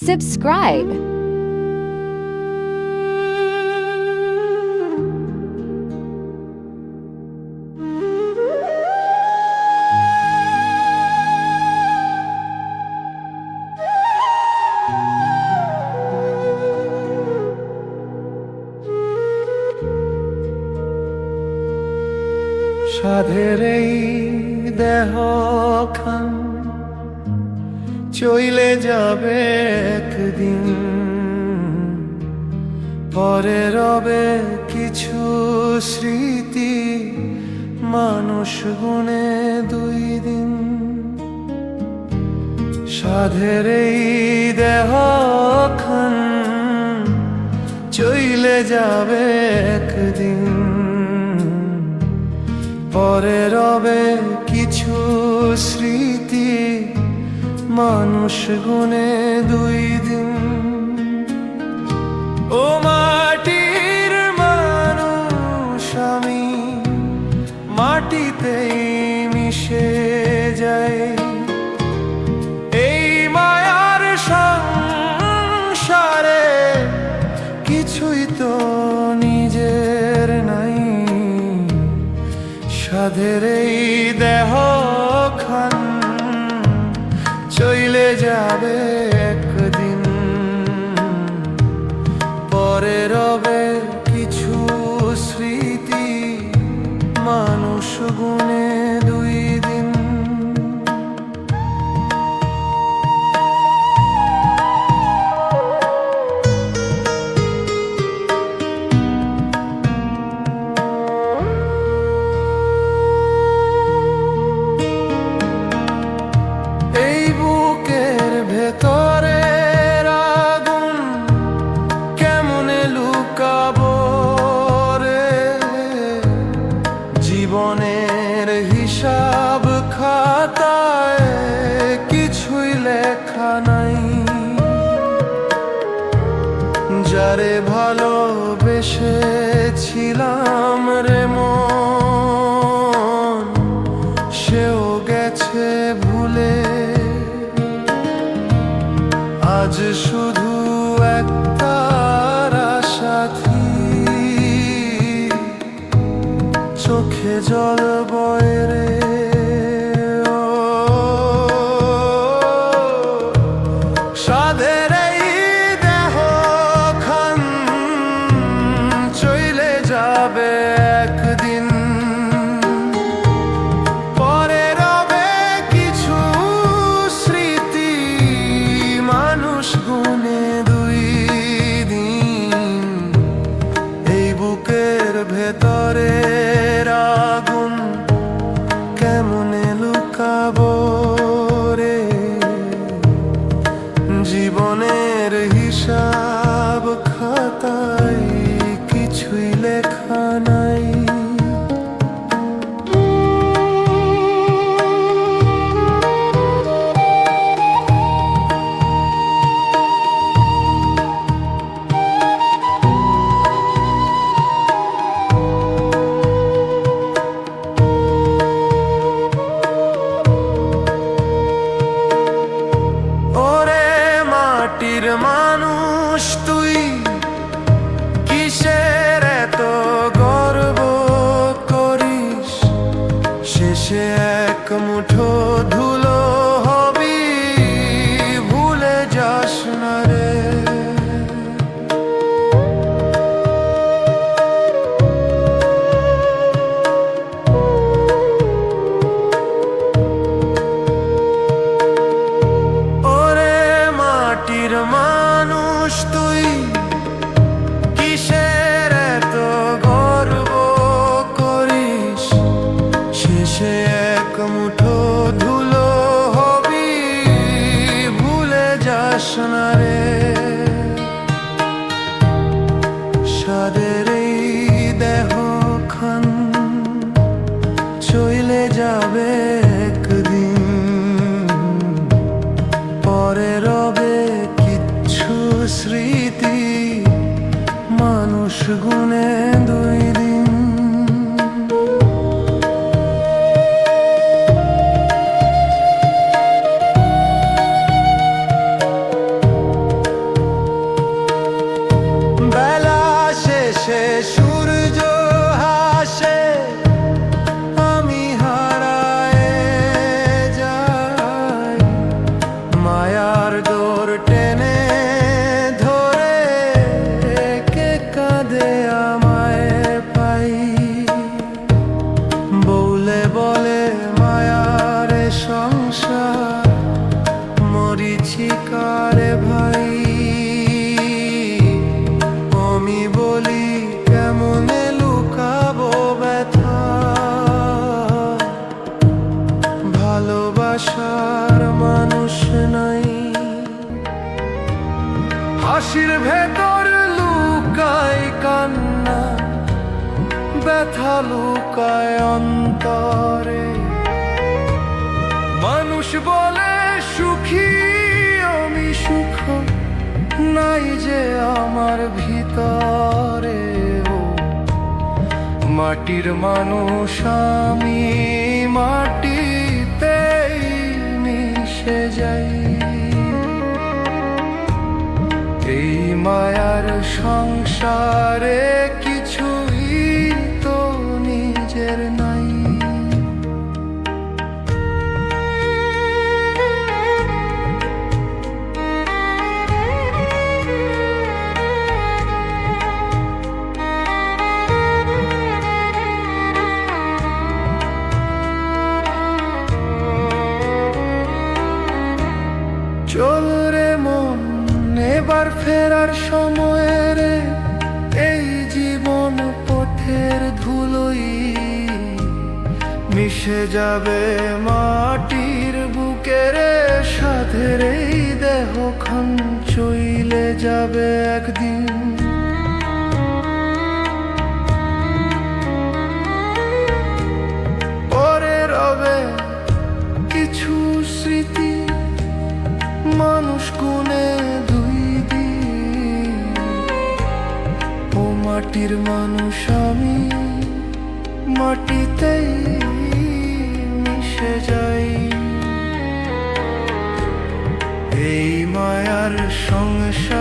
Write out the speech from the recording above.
Subscribe. সাধের এই দেহ খান চইলে যাবে একদিন। পরে রবে কিছু স্মৃতি, মানুষ গুনে দুই দিন। সাধের এই দেহ চইলে যাবে একদিন। পরে রবে মানুষ গুনে দুই দিন। ও মাটির যাবে যারে ভালোবেসেছিলাম রে মন, সেও গেছে ভুলে। আজ শুধু একটা সাথী চোখে জল বয় রে। সাদের এই দেহ খান চইলে যাবে একদিন। রবে কিচ্ছু স্মৃতি মানুষ গুণে দুই হাসির ভেতর লুকায় কান্না, ব্যথা লুকায় অন্তরে। মানুষ বলে, সুখী আমি সুখ, নাই যে আমার ভিতরে। ও, মাটির মানুষ আমি মাটিতেই মিশে যাই। মায়ার সংসারে কিছুই তো নিজের নাই। চল এবার ফেরার সময় রে এই জীবন পথের ধুলোই মিশে যাবে মাটির বুকের সাথে এই দেহ খান চইলে যাবে একদিন। পরে রবে কিছু স্মৃতি, মানুষ মাটির মানুষ আমি মাটিতেই মিশে যাই। এই মায়ার সংসারে